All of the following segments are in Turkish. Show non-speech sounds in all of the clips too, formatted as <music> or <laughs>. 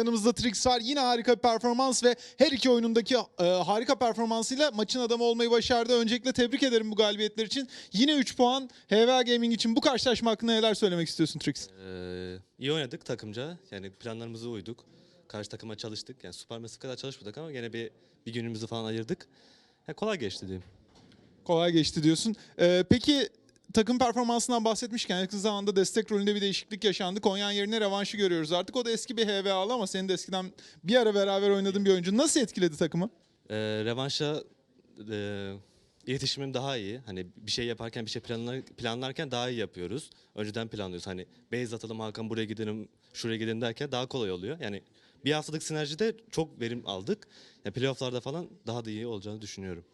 Yanımızda Trix var. Yine harika bir performans ve her iki oyunundaki e, harika performansıyla maçın adamı olmayı başardı. Öncelikle tebrik ederim bu galibiyetler için. Yine 3 puan HVA Gaming için bu karşılaşma hakkında neler söylemek istiyorsun Trix? Ee, iyi oynadık takımca. Yani planlarımıza uyduk. Karşı takıma çalıştık. Yani Supermassive kadar çalışmadık ama gene bir bir günümüzü falan ayırdık. Yani kolay geçti diyeyim. Kolay geçti diyorsun. E, peki takım performansından bahsetmişken yakın zamanda destek rolünde bir değişiklik yaşandı. Konyan yerine revanşı görüyoruz artık. O da eski bir HVA'lı ama senin de eskiden bir ara beraber oynadığın bir oyuncu. Nasıl etkiledi takımı? Ee, revanşa e, iletişimim daha iyi. Hani bir şey yaparken bir şey planlar, planlarken daha iyi yapıyoruz. Önceden planlıyoruz. Hani base atalım Hakan buraya gidelim, şuraya gidelim derken daha kolay oluyor. Yani bir haftalık sinerjide çok verim aldık. Yani playofflarda falan daha da iyi olacağını düşünüyorum.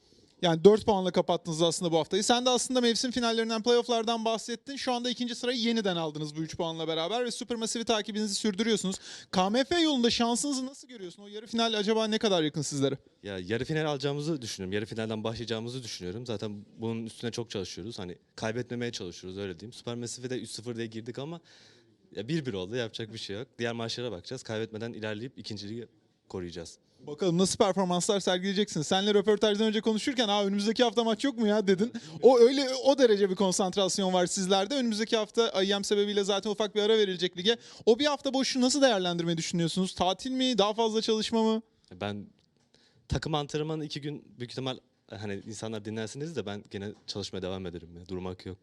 Yani 4 puanla kapattınız aslında bu haftayı. Sen de aslında mevsim finallerinden, playofflardan bahsettin. Şu anda ikinci sırayı yeniden aldınız bu 3 puanla beraber ve Supermassive'i takibinizi sürdürüyorsunuz. KMF yolunda şansınızı nasıl görüyorsun? O yarı final acaba ne kadar yakın sizlere? Ya yarı final alacağımızı düşünüyorum. Yarı finalden başlayacağımızı düşünüyorum. Zaten bunun üstüne çok çalışıyoruz. Hani kaybetmemeye çalışıyoruz öyle diyeyim. Supermassive'e de 3-0 diye girdik ama ya 1-1 oldu. Yapacak bir şey yok. Diğer maçlara bakacağız. Kaybetmeden ilerleyip ikinciliği koruyacağız. Bakalım nasıl performanslar sergileyeceksin. Seninle röportajdan önce konuşurken "Aa önümüzdeki hafta maç yok mu ya?" dedin. O öyle o derece bir konsantrasyon var sizlerde. Önümüzdeki hafta IEM sebebiyle zaten ufak bir ara verilecek lige. O bir hafta boşu nasıl değerlendirmeyi düşünüyorsunuz? Tatil mi? Daha fazla çalışma mı? Ben takım antrenmanı iki gün büyük ihtimal hani insanlar dinlersiniz de ben gene çalışmaya devam ederim. Durmak yok.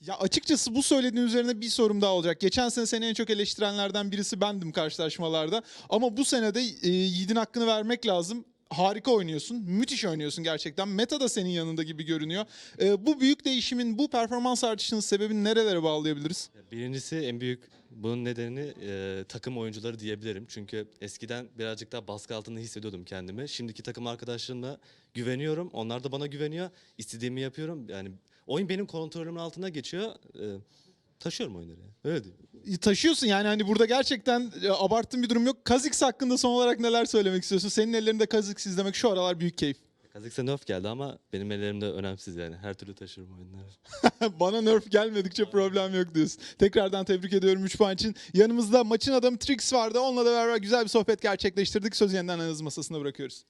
Ya açıkçası bu söylediğin üzerine bir sorum daha olacak. Geçen sene seni en çok eleştirenlerden birisi bendim karşılaşmalarda. Ama bu sene de e, Yiğit'in hakkını vermek lazım. Harika oynuyorsun. Müthiş oynuyorsun gerçekten. Meta da senin yanında gibi görünüyor. E, bu büyük değişimin, bu performans artışının sebebini nerelere bağlayabiliriz? Ya Birincisi en büyük bunun nedeni e, takım oyuncuları diyebilirim. Çünkü eskiden birazcık daha baskı altında hissediyordum kendimi. Şimdiki takım arkadaşlarımla güveniyorum. Onlar da bana güveniyor. İstediğimi yapıyorum. Yani oyun benim kontrolümün altına geçiyor. E, taşıyorum oyunları. ya. Öyle diyeyim. E, Taşıyorsun yani hani burada gerçekten e, abarttığın bir durum yok. Kazix hakkında son olarak neler söylemek istiyorsun? Senin ellerinde Kazix izlemek şu aralar büyük keyif. Kazakistan nerf geldi ama benim ellerimde önemsiz yani. Her türlü taşırım oyunları. <laughs> Bana nerf gelmedikçe problem yok diyorsun. Tekrardan tebrik ediyorum 3 puan için. Yanımızda maçın adamı Trix vardı. Onunla da beraber güzel bir sohbet gerçekleştirdik. Sözü yeniden analiz masasına bırakıyoruz.